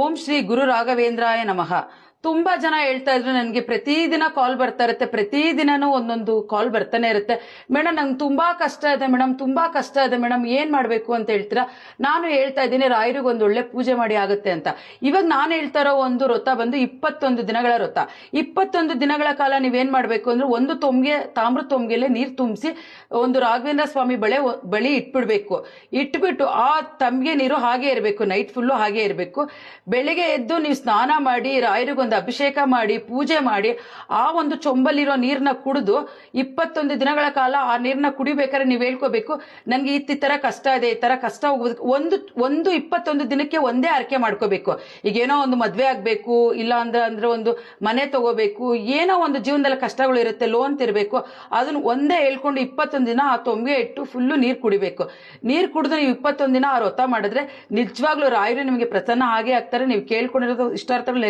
ஓம் ஸ்ரீ குரு ராகவேந்திராய நமகா. ತುಂಬಾ ಜನ ಹೇಳ್ತಾ ಇದ್ರು, ನನಗೆ ಪ್ರತಿದಿನ ಕಾಲ್ ಬರ್ತಾ ಇರುತ್ತೆ ಪ್ರತಿದಿನನೂ ಒಂದೊಂದು ಕಾಲ್ ಬರ್ತಾನೆ ಇರುತ್ತೆ. ಮೇಡಮ್ ನಂಗೆ ತುಂಬಾ ಕಷ್ಟ ಇದೆ ಮೇಡಮ್ ತುಂಬಾ ಕಷ್ಟ ಇದೆ ಮೇಡಮ್ ಏನ್ ಮಾಡ್ಬೇಕು? ಅಂತ ಹೇಳ್ತೀರಾ? ನಾನು ಹೇಳ್ತಾ ಇದ್ದೀನಿ, ರಾಯರಿಗೆ ಒಂದು ಒಳ್ಳೆ ಪೂಜೆ ಮಾಡಿ ಆಗುತ್ತೆ ಅಂತ. ಇವಾಗ ನಾನು ಹೇಳ್ತಾ ಇರೋ ಒಂದು ವ್ರತ ಬಂದು ಇಪ್ಪತ್ತೊಂದು ದಿನಗಳ ವ್ರತ ಇಪ್ಪತ್ತೊಂದು ದಿನಗಳ ಕಾಲ ನೀವೇನ್ ಮಾಡ್ಬೇಕು ಅಂದ್ರೆ ಒಂದು ತೊಂಗೆ ತಾಮ್ರ ತೊಂಗೆಲೆ ನೀರು ತುಂಬಿಸಿ ಒಂದು ರಾಘವೇಂದ್ರ ಸ್ವಾಮಿ ಬಳೆ ಬಳಿ ಇಟ್ಬಿಡ್ಬೇಕು. ಇಟ್ಬಿಟ್ಟು ಆ ತಂಬಿಗೆ ನೀರು ಹಾಗೆ ಇರಬೇಕು, ನೈಟ್ ಫುಲ್ಲು ಹಾಗೆ ಇರಬೇಕು. ಬೆಳಿಗ್ಗೆ ಎದ್ದು ನೀವು ಸ್ನಾನ ಮಾಡಿ ರಾಯರಿಗೊಂದು ಅಭಿಷೇಕ ಮಾಡಿ, ಪೂಜೆ ಮಾಡಿ, ಆ ಒಂದು ಚೊಂಬಲ್ಲಿರೋ ನೀರನ್ನ ಕುಡಿದು ಇಪ್ಪತ್ತೊಂದು ದಿನಗಳ ಕಾಲ ಆ ನೀರನ್ನ ಕುಡಿಬೇಕಾದ್ರೆ ನೀವು ಹೇಳ್ಕೋಬೇಕು, ನನಗೆ ಈ ಥರ ಕಷ್ಟ ಇದೆ, ಈ ಥರ ಕಷ್ಟ ಒಂದು ಒಂದು ಇಪ್ಪತ್ತೊಂದು ದಿನಕ್ಕೆ ಒಂದೇ ಆರಕೆ ಮಾಡ್ಕೋಬೇಕು. ಈಗ ಏನೋ ಒಂದು ಮದುವೆ ಆಗಬೇಕು, ಇಲ್ಲ ಅಂದ್ರೆ ಅಂದ್ರೆ ಒಂದು ಮನೆ ತಗೋಬೇಕು, ಏನೋ ಒಂದು ಜೀವನದಲ್ಲಿ ಕಷ್ಟಗಳು ಇರುತ್ತೆ, ಲೋನ್ ತಿರಬೇಕು, ಅದನ್ನ ಒಂದೇ ಹೇಳ್ಕೊಂಡು ಇಪ್ಪತ್ತೊಂದು ದಿನ ಆ ತೊಂಬೆ ಇಟ್ಟು ಫುಲ್ಲು ನೀರು ಕುಡಿಬೇಕು. ನೀರು ಕುಡಿದು ನೀವು ಇಪ್ಪತ್ತೊಂದು ದಿನ ಆ ವ್ರತ ಮಾಡಿದ್ರೆ ನಿಜವಾಗ್ಲೂ ರಾಯರು ನಿಮಗೆ ಪ್ರಸನ್ನ ಹಾಗೆ ಆಗ್ತಾರೆ, ನೀವು ಕೇಳ್ಕೊಂಡಿರೋದು ಇಷ್ಟಾರ್ಥಗಳು